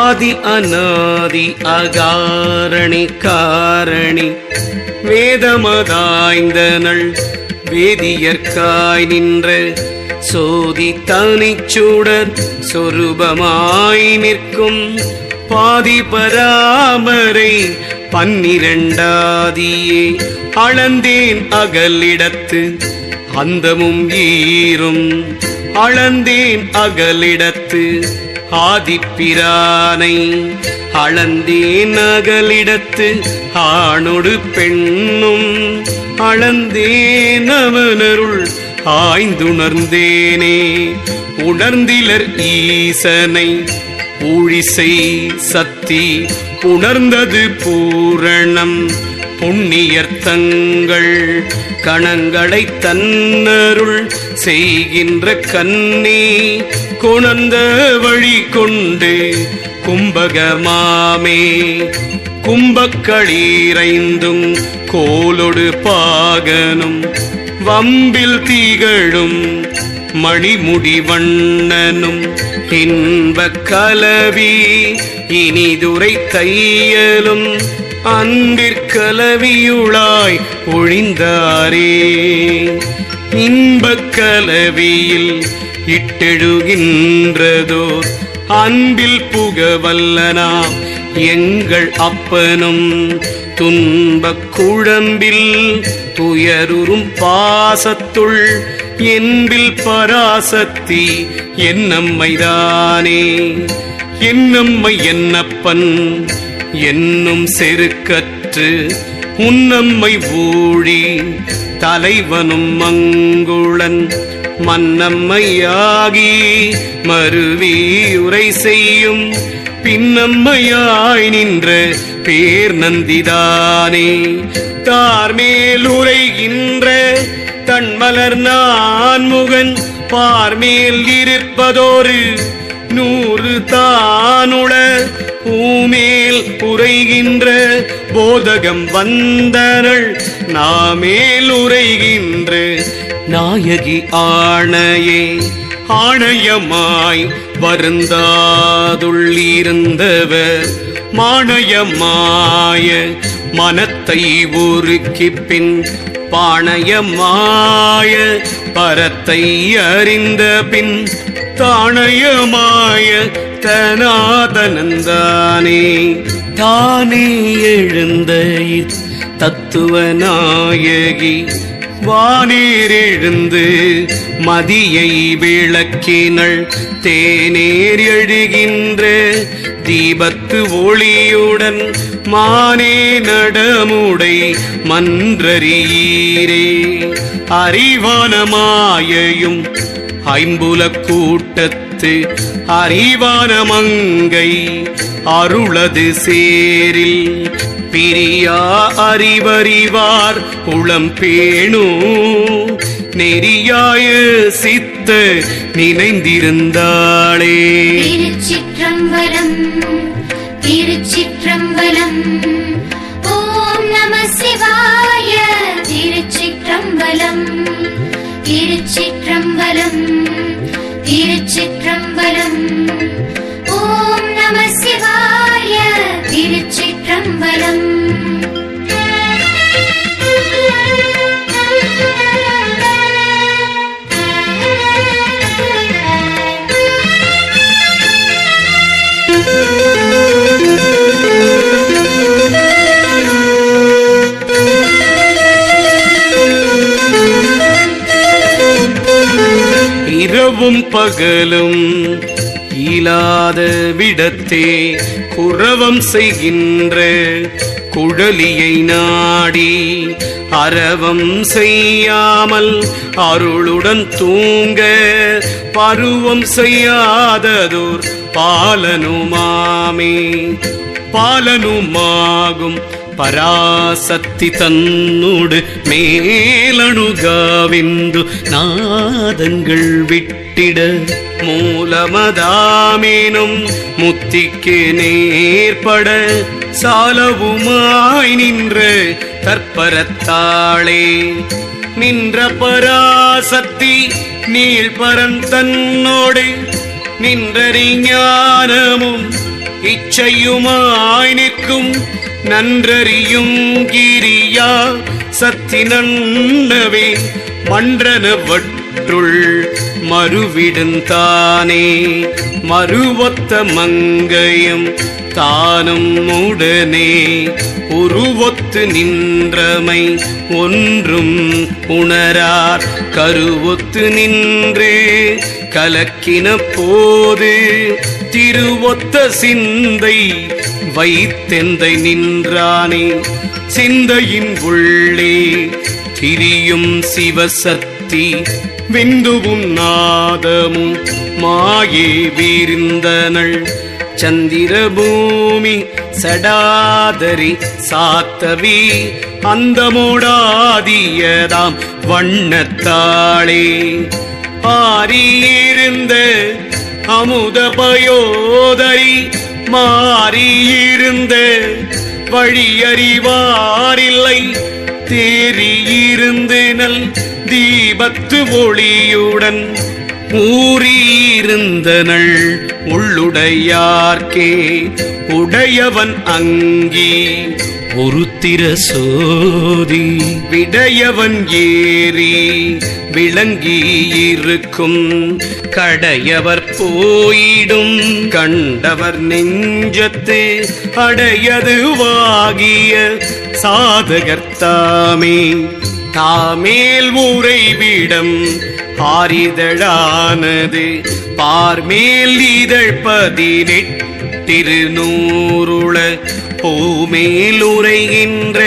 ஆதி அநாதி அகாரணி காரணி வேதமதாய்ந்தனள் வேதியற்காய் நின்ற சோதி தனிச்சுடர் சொரூபமாய் நிற்கும் பாதி பராமரை பன்னிரண்டாதியே அளந்தேன் அகலிடத்து அந்தமும் ஈரும். அளந்தேன் அகலிடத்து ஆதிப்பிரானை அளந்தேன் அகலிடத்து ஆணொடு பெண்ணும். அளந்தேன் அவனருள் ஆய்ந்துணர்ந்தேனே. உணர்ந்திலர் ஈசனை ஊழிசை சக்தி உணர்ந்தது பூரணம். புண்ணியர் தங்கள் கணங்களை தன்னருள் செய்கின்ற கண்ணே கொணர்ந்த வழி கொண்டு கும்பகமாமே. கும்பக்களீரைந்தும் கோலொடு பாகனும் வம்பில் தீகழும் மணிமுடி வண்ணனும் இன்பக் கலவி இனிதுரை தையலும் அன்பிற்கலவியுளாய் ஒழிந்தாரே. இன்பக் கலவியில் இட்டெழுகின்றதோர் அன்பில் புகவல்லனாம் எங்கள் அப்பனும் துன்பக் குழம்பில் துயருறும் பாசத்துள் என்பில் பராசக்தி என்னம்மைதானே? என்னம்மை என்னப்பன்? என்னும் செருக்கற்று உன்னம்மை ஊழி தலைவனும் மங்குளன் மன்னம்மையாகி மருவி உரை செய்யும் பின்னம்மையாய் நின்ற பேர் நந்திதானே. தார்மேல் உரைகின்ற தன்மலர் நான் முகன் பார்மேல் இருப்பதோரு நூறு தானுள பூமேல் உரைகின்ற போதகம் வந்தனள் நாமேல் உரைகின்ற நாயகி ஆணையே. ஆணையமாய் வருந்தாதுள்ளிருந்தவர். மாணயமாய மனத்தை ஊருக்கு பின் பாணயமாய பரத்தை அறிந்த பின் தாணயமாய தனாதனந்தானே. தானே எழுந்த தத்துவ நாயகி வானீர் எழுந்து மதியை விளக்கினள் தேனேர் எழுகின்ற தீபத்து ஒளியுடன் மானே நடமுடை மன்றரீரே அறிவான மாயையும் ஐம்புல கூட்டத்து அறிவான மங்கை அருளது சேரில் பிரியா அறிவறிவார் உளம் பேணு நெறியாய சித்த நினைந்திருந்தாளே. திருச்சிற்றம்பலம் திருச்சிற்றம்பலம். ஓம் நம சிவாய இரவும் பகலும் இயலாத விடத்தே குரவம் செய்கின்ற குழலியை நாடி அரவம் செய்யாமல் அருளுடன் தூங்க பருவம் செய்யாததோர் பாலனுமாமே பாலனுமாகும் പരാസക്തി തന്നോട് മേലണുകാവിന്ദു നാദങ്ങൾ முத்திடு மூலமதாமேனும் முத்திக்கு நேர்பட சாலவுமாய் நின்று தற்பரத்தாளே. நின்ற பராசக்தி நீள் பரந்தன்னோடு நின்றறிஞானமும் இச்சையுமாய் நிற்கும் நன்றறியும் கிரியா சத்தி நன்னவே மன்றன வட்டு மற்றுள் மறுவிடுந்தானே மறுவொத்த மங்கையும் தானும் உடனே. உருவொத்து நின்றமை ஒன்றும் உணரார். கருவொத்து நின்று கலக்கின போது திருவொத்த சிந்தை வைத்தெந்தை நின்றானே. சிந்தையின் உள்ளே திரியும் மூர்த்தி விந்துவும் நாதமும் மாயே வீர்ந்தனள். சந்திரபூமி சடாதரி சாத்தவி அந்தமோடாதியதாம் வண்ணத்தாளே. ஆரியிருந்த அமுத பயோதரி மாறியிருந்த வழியறிவாரில்லை தேறியிருந்து நல் தீபத்து ஒளியுடன் ஊறியிருந்தனள் உள்ளுடையார்க்கே. உடையவன் அங்கி ஒருத்திர சோதி விடையவன் ஏறி விளங்கி இருக்கும் கடையவர் போயிடும் கண்டவர் நெஞ்சத்து அடையதுவாகிய சாதகர்த்தாமே தாமேல் உறைவிடம் ஆரிதழானது பார்மேல் இதழ் பதினெட்டிருநூறுள பூமேலுரைகின்ற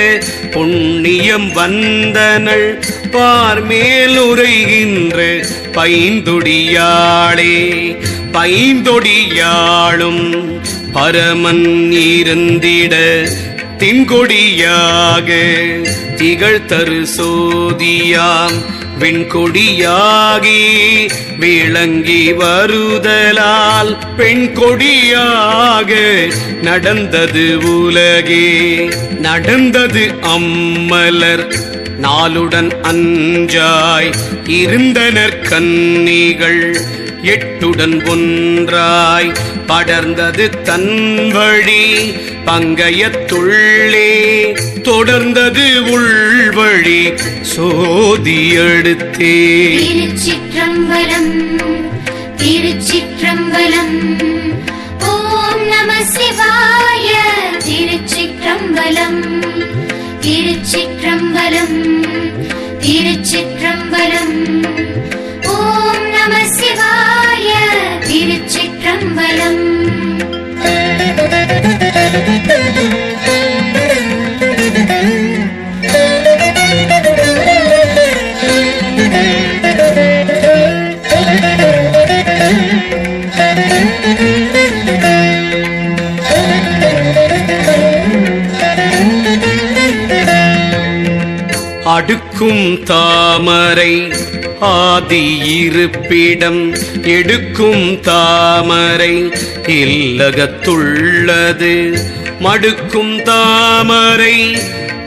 புண்ணியம் வந்தனள். பார்மேல் உரைகின்ற பைந்தொடியாளே பைந்தொடியாளும் பரமன் இருந்திட தின்கொடியாக. திகழ் தரு சோதியாம். விண்கொடியாகி விளங்கி வருதலால் பெண் கொடியாக நடந்தது உலகே. நடந்தது அம்மலர் நாளுடன் அஞ்சாய் இருந்தனர் கன்னிகள். எட்டுடன் ஒன்றாய் படர்ந்தது தன்வழி பங்கையத்துள்ளே தொடர்ந்தது உள்வழி சோதியெடுத்தே திருச்சிற்றம்பலம் திருச்சிற்றம்பலம். ஓம் நம சிவாய திருச்சிற்றம்பலம் திருச்சிற்றம்பலம் திருச்சிற்றம்பலம். ஓம் நம சிவாய திருச்சி திருச்சிற்றம்பலம் அடுக்கும் தாமரை ஆதி இருப்பிடம் எடுக்கும் தாமரை இல்லகத்துள்ளது. மடுக்கும் தாமரை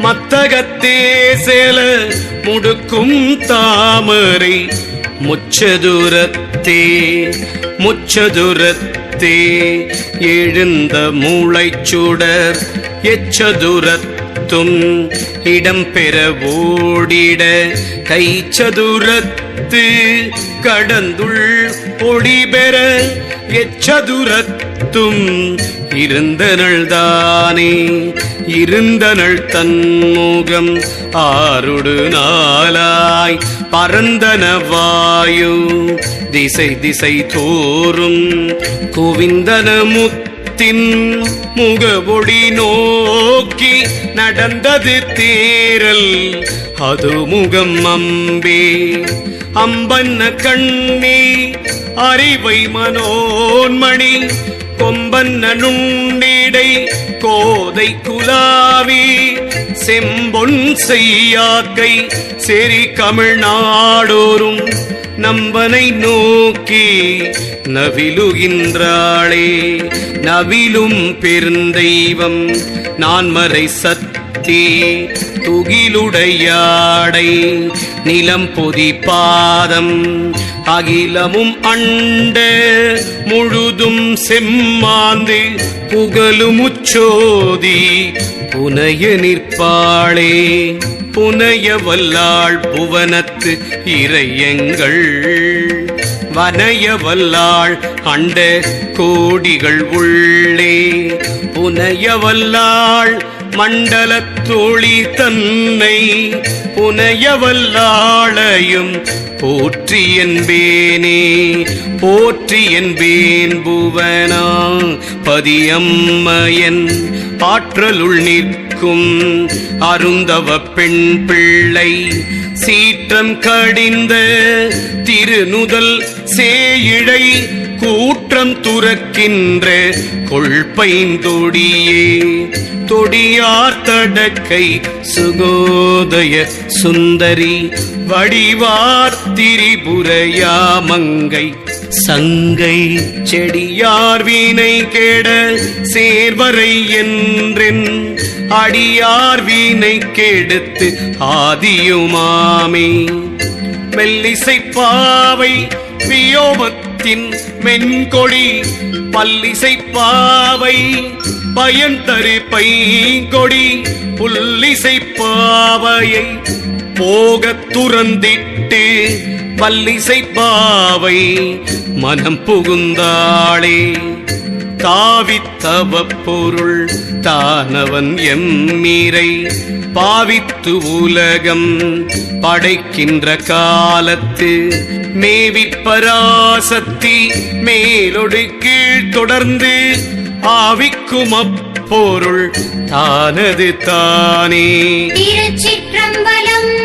மத்தகத்தே செல முடுக்கும் தாமரை. முச்சதுரத்தே முச்சதுரத்தே எழுந்த மூளைச்சுடர் எச்சதுரத்தும் இடம்பெற ஓடிட. கைச்சதுரத்து கடந்துள் பொடி பெற எச்சதுரத்தும் இருந்தனள் தானே இருந்தனள் தன்முகம் ஆருடு நாளாய் பரந்தன வாயு. திசை திசை தோறும் குவிந்தன முத்தின் முகவொடி நோக்கி நடந்தது தேரல் அது முகம் அம்பே. அம்பன்ன கண்ணி அறிவை மனோன்மணி கொம்பன்ன நுண்ணிடை கோதை குலாவி செம்பொன் செய்யாக்கை செறி கமிழ்நாடோறும் நம்பனை நோக்கி நவிலுகின்றாளே. நவிலும் பெருந்தெய்வம் நான் மறை சத் சத்தி துகிலுடையாடை நிலம் பொதி பாதம் அகிலமும் அண்ட முழுதும் செம்மாந்து புகழும் உச்சோதி புனைய நிற்பாளே புனைய வல்லாள் புவனத்து இறையங்கள். வனைய வல்லாள் அண்ட கோடிகள் உள்ளே புனைய வல்லாள் மண்டலத்தோழி தன்னை புனையவல்லாளையும் போற்றி என்பேனே போற்றி என்பேன் புவனா பதியம்மையன் ஆற்றலுள் நிற்க நிற்கும் அருந்தவ பெண் பிள்ளை. சீற்றம் கடிந்த திருநுதல் சேயிழை கூற்றம் துறக்கின்ற கொள்பைந்தொடியே. தொடியார் தடக்கை சுகோதய சுந்தரி. வடிவார் திரிபுரையாமங்கை. சங்கை செடியார் வீணை கேட சேர்வரை என்றென். அடியார் வீணை கெடுத்து ஆதியுமாமே. மெல்லிசை பாவை வியோமத்தின் மென்கொடி. பல்லிசை பாவை பயன் தரு பைங்கொடி. புல்லிசை பாவையை போகத் துறந்திட்டு பல்லிசை பாவை மனம் புகுந்தாளே. தாவித்தவ பொருள் தானவன் எம்மீரை. பாவித்து உலகம் படைக்கின்ற காலத்து மேவிப் பராசக்தி மேலொடு கீழ் தொடர்ந்து ஆவிக்கும் அப்பொருள் தானது தானே. திருச்சிற்றம்பலம்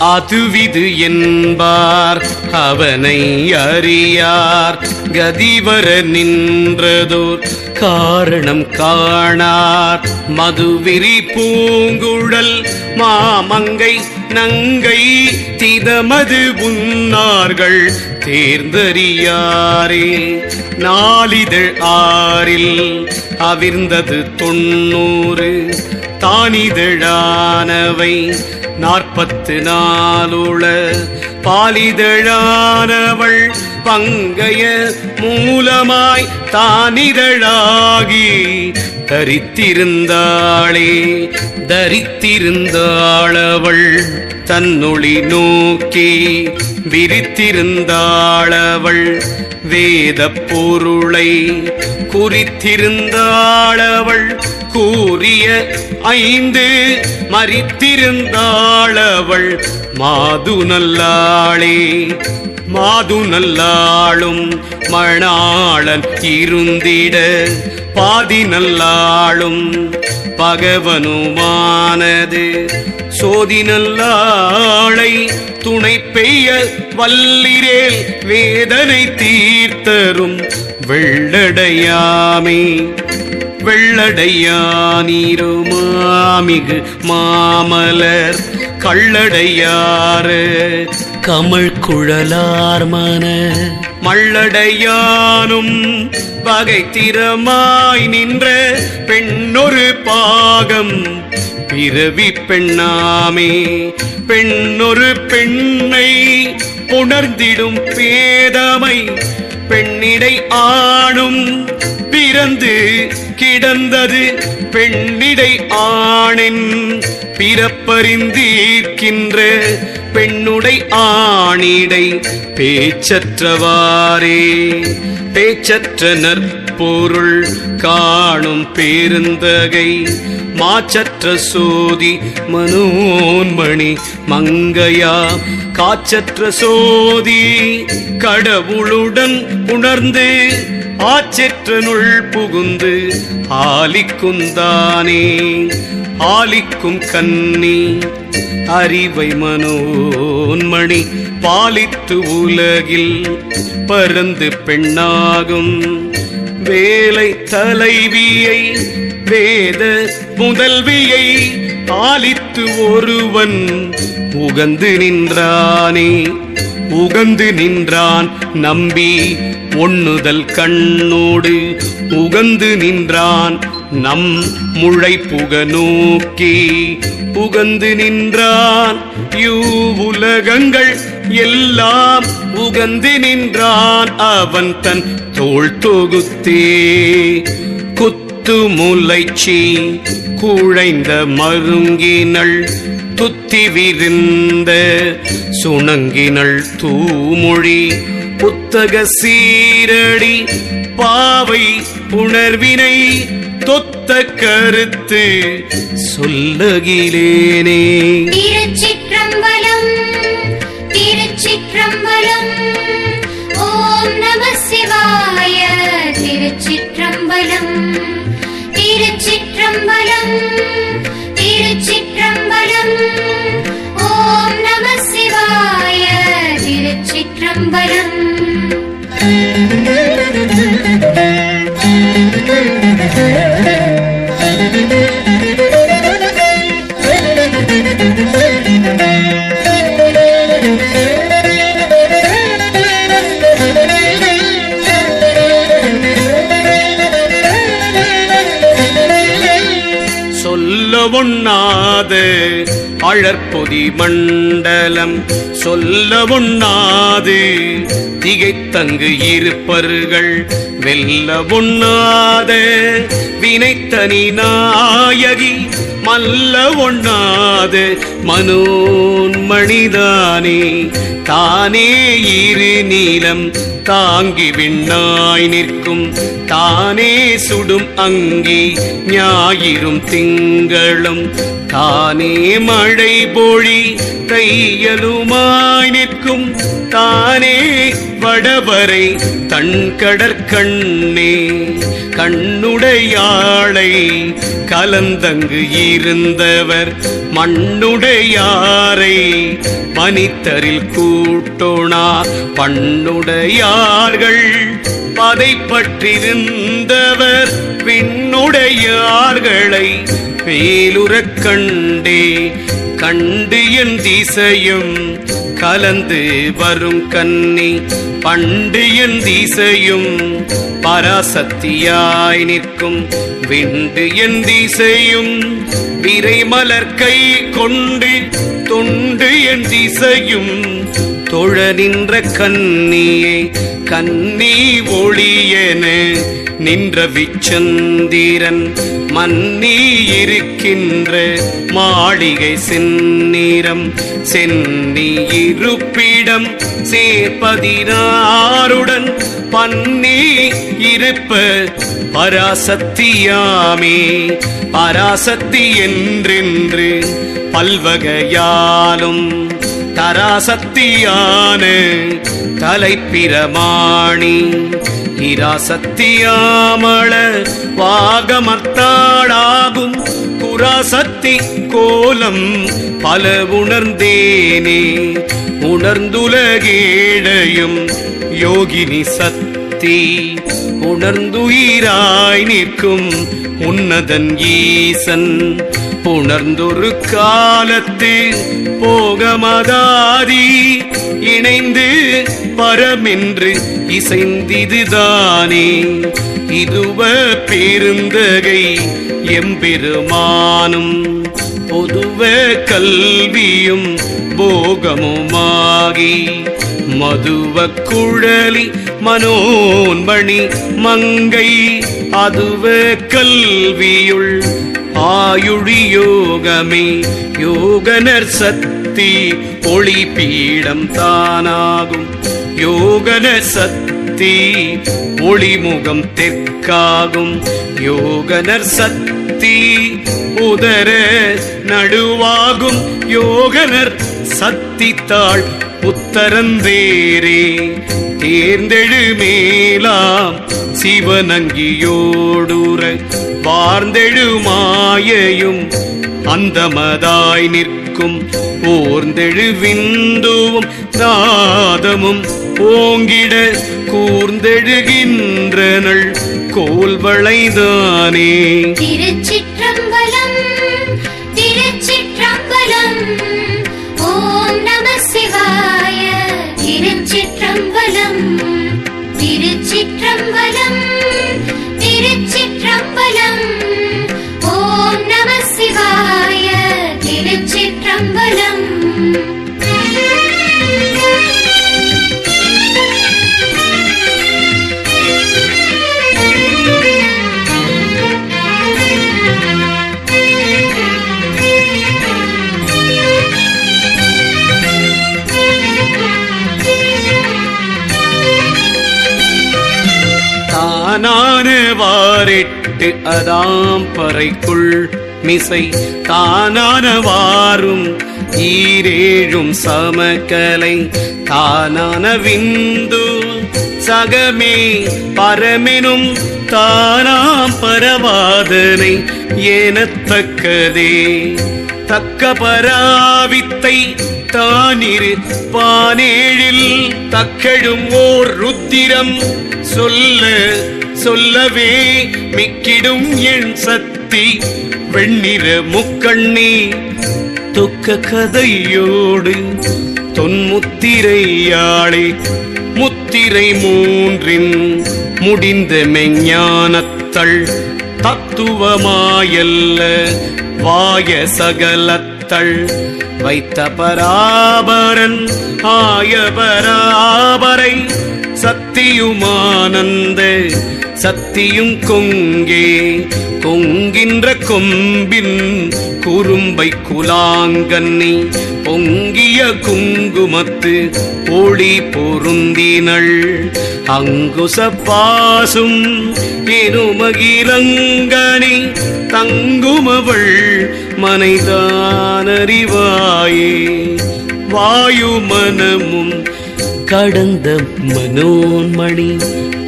அதுவிது என்பார் அவனை அறியார். கதிவர நின்றதோர் காரணம் காணார். மதுவிரி பூங்குழல் மாமங்கை நங்கை திதமது உன்னார்கள் தேர்ந்தறியாரே. நாளிதழ் ஆறில் அவிர்ந்தது தொண்ணூறு தானிதழானவை நாற்பத்து நாளுள பாலிதழானவள் பங்கைய மூலமாய் தானிதழாகி தரித்திருந்தாளே. தரித்திருந்தாளவள் தன்னொளி நோக்கி விரித்திருந்தாளவள் வேத பொருளை குறித்திருந்தாளவள் கூறிய ஐந்து மறித்திருந்தாளவள் மாது நல்லாளே மாது நல்லாளும் மணாளன் இருந்திட பாதி நல்லாளும் பகவனுமானது சோதி நல்லாளை துணை பெய்ய வல்லிரேல் வேதனை தீர்த்தரும் வெள்ளடையாமே. வெள்ளடையானீரோ மாமிகு மாமலர் கள்ளடையாறு கமழ் குழலார் மன மள்ளடையானும் வகை திறமாய் நின்ற பெண்ணொரு பாகம் பிறவி பெண்ணாமே பெண்ணொரு பெண்ணை உணர்ந்திடும் பேதமை பெண்ணிடை ஆணும் பிறந்து கிடந்தது பெண்ணிடை ஆணின் பிறப்பறிந்தீர்க்கின்ற பெண்ணுடை ஆணிடை பேச்சற்றவாரே பேச்சற்ற நற்பொருள் காணும் பேருந்தகை. மாச்சற்ற சோதி மனோன்மணி மங்கையா. காச்சற்ற சோதி கடவுளுடன் உணர்ந்து ஆச்சற்ற நுள் புகுந்து ஆலிக்குந்தானே ஆலிக்கும் கன்னி அறிவை மனோன்மணி பாலித்து உலகில் பறந்து பெண்ணாகும். வேலை தலைவியை வேத முதல்வியை ஆலித்து ஒருவன் உகந்து நின்றானே. உகந்து நின்றான் நம்பி ஒண்ணுதல் கண்ணோடு உகந்து நின்றான் நம் முளை புக நோக்கி புகந்து நின்றான். உலகங்கள் எல்லாம் உகந்து நின்றான். அவன் தன் தோள் தொகுத்தே குத்து முளைச்சி குழைந்த மருங்கினள். துத்தி விரிந்த சுணங்கினள் தூமொழி. புத்தக சீரடி பாவை உணர்வினை தொத்த கருத்து சொல்லுகிலேனே திருச்சிற்றம்பலம் திருச்சிற்றம்பலம் ஓம் நம சிவாய திருச்சிற்றம்பலம் திருச்சிற்றம்பலம் திருச்சிற்றம்பலம் ஓம் நம சிவாய திருச்சிற்றம்பலம் Thank you. ஒண்ணாத அழற்பொதி மண்டலம் சொல்ல ஒண்ணாது திகைத்தங்கு இருப்பர்கள் வெல்ல ஒண்ணாத வினைத்தனி நாயகி மல்ல ஒண்ணாத மனோன்மணிதானே தானே இரு நீளம் தாங்கி விண்ணாய் நிற்கும். தானே சுடும் அங்கி ஞாயிறும் திங்களும். தானே மழை பொழி தையலுமாய் நிற்கும். தானே வடவரை தன் கடற்கண்ணே. கண்ணுடையாளை கலந்தங்கு இருந்தவர். மண்ணுடையாரை மனிதரில் கூட்டோனா பண்ணுடையார்கள் பதை பற்றிருந்தவர் விண்ணுடையார்களை வேலுறக் கண்டே. கண்டு என் திசையும் கலந்து வரும் கன்னி பண்டியன் என் திசையும் பராசக்தியாய் நிற்கும். விண்டு என் திசையும் விரைமலர் கை கொண்டு தொண்டு என் திசையும் தொழ நின்ற கன்னியே கன்னி ஒளியென நின்ற விச்சந்திரன் மன்னி இருக்கின்ற மாளிகை செந்நிறம் சென்னி இருப்பிடம் சேர்ப்பதினாருடன் பன்னி இருப்ப பராசக்தியாமே. பராசக்தி என்றென்று பல்வகையாலும் தராசக்தியான தலைப்பிரமாணி. இராசக்தியாமள வாகமர்த்தாளாகும் குராசக்தி கோலம் பல உணர்ந்தேனே. உணர்ந்துலகேழையும் யோகினி சக்தி உணர்ந்துயிராய் நிற்கும் உன்னதன் ஈசன். புணர்ந்தொரு காலத்து போகமதாதி இணைந்து பரமென்று இசைந்திதுதானே. இதுவ பெருந்தகை எம்பெருமானும் பொதுவ கல்வியும் போகமுமாகி மதுவ குழலி மனோன்மணி மங்கை அதுவ கல்வியுள் ஆயுழி யோகமே யோகனர் சக்தி ஒளி பீடம் தானாகும். யோகன சக்தி ஒளிமுகம் தெற்காகும். யோகனர் சக்தி உதர நடுவாகும். யோகனர் சக்தி தாழ் உத்தரந்தேரே. தேர்ந்தெழு மேலாம் சிவனங்கியோடுற வார்ந்தெழு மாயையும் அந்தமதாய் நிற்கும் ஓர்ந்தெழு விந்துவும் நாதமும் ஓங்கிட கூர்ந்தெழுகின்றனள் கோல்வளைதானே திருச்சி வாரிட்டு அதாம் பறைக்குள் மிசை தானானவாரும் ஈரேழும் சமக்கலை தானான விந்து சகமே பரமெனும் தானாம் பரவாதனை ஏனத்தக்கதே தக்க பராவித்தை தானிரு பானேழில் தக்கெழும் ஓர் ருத்திரம் சொல்ல சொல்லவே மிக்கிடும் என் சக்தி வெண்ணிற முக்கண்ணி துக்க கதையோடு தொன்முத்திரையாளே. முத்திரை மூன்றின் முடிந்த மெஞ்ஞானத்தள் தத்துவமாயல்ல வாய சகலத்தள். வைத்த பராபரன் ஆய பராபரை சத்தியுமானந்த சத்தியும் கொங்கே கொங்கின்ற கொம்பின் குறும்பை குலாங்கன்னி பொங்கிய குங்குமத்து ஒளி பொருந்தினள். அங்குச பாசும் எனுமகிலங்கனி தங்குமவள் மனைதானறிவாயே. வாயு மனமும் கடந்த மனோன்மணி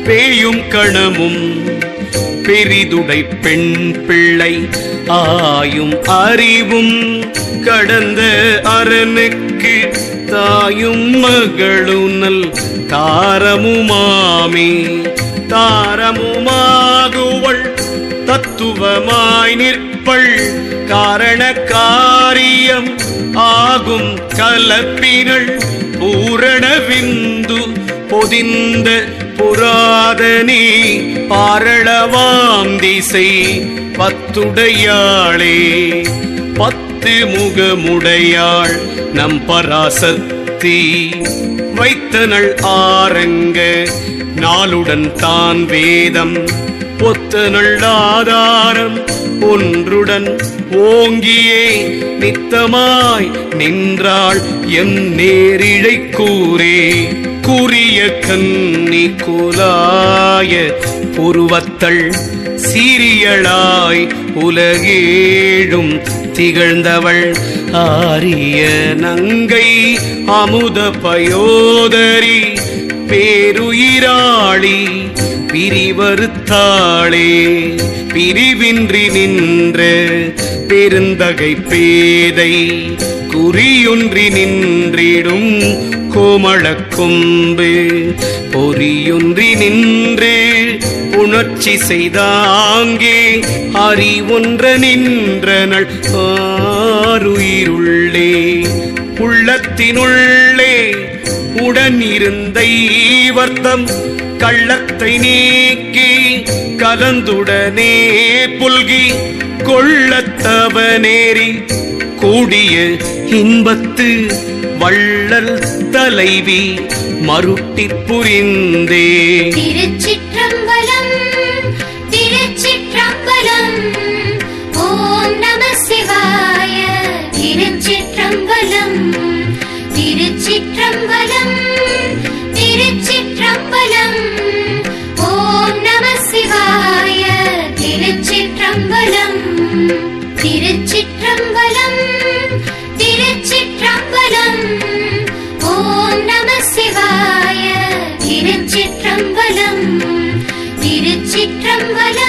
பேயும் கணமும் பெரிதுடை பெண் பிள்ளை ஆயும் அறிவும் கடந்த அரனுக்கு தாயும் மகளுனல் தாரமுமாமே. தாரமுமாகுவள் தத்துவமாய் நிற்பள் காரண காரியம் ஆகும் கலப்பினள் பூரண விந்து பொதிந்த புராதனி பாரளவாம் திசை பத்துடையாளே. பத்து முகமுடையாள் நம் பராசக்தி. வைத்தனள் ஆரங்க நாளுடன் தான் வேதம். பொத்தனள் ஆதாரம் ஒன்றுடன் ஓங்கியே. நித்தமாய் நின்றாள் என் நேரிழை கூரே கூறிய கன்னி குலாய புருவத்தள் சீரியளாய் உலகேழும் திகழ்ந்தவள். ஆரிய நங்கை அமுத பயோதரி பேருயிராளி பிரிவறுத்தாளே. பிரிவின்றி நின்ற பெருந்தகை பேதை குறியொன்றி நின்றிடும் கோமளக்கொம்பு பொறியொன்றி நின்று புணர்ச்சி செய்தாங்கே அறிவொன்ற நின்றனள் ஆறுயிருள்ளே உள்ளத்தினுள்ளே உடன் இருந்த வர்த்தம் கள்ளத்தை நீக்கி கலந்துடனே புல்கி கொள்ளத்தவனேறி கூடிய இன்பத்து வள்ளல் தலைவி மருட்டி புரிந்தே. திருச்சிற்றம்பலம் திருச்சிற்றம்பலம் ஓம் நம சிவாய. திருச்சிற்றம்பலம் திருச்சிற்றம்பலம். திருச்சிற்றம்பலம்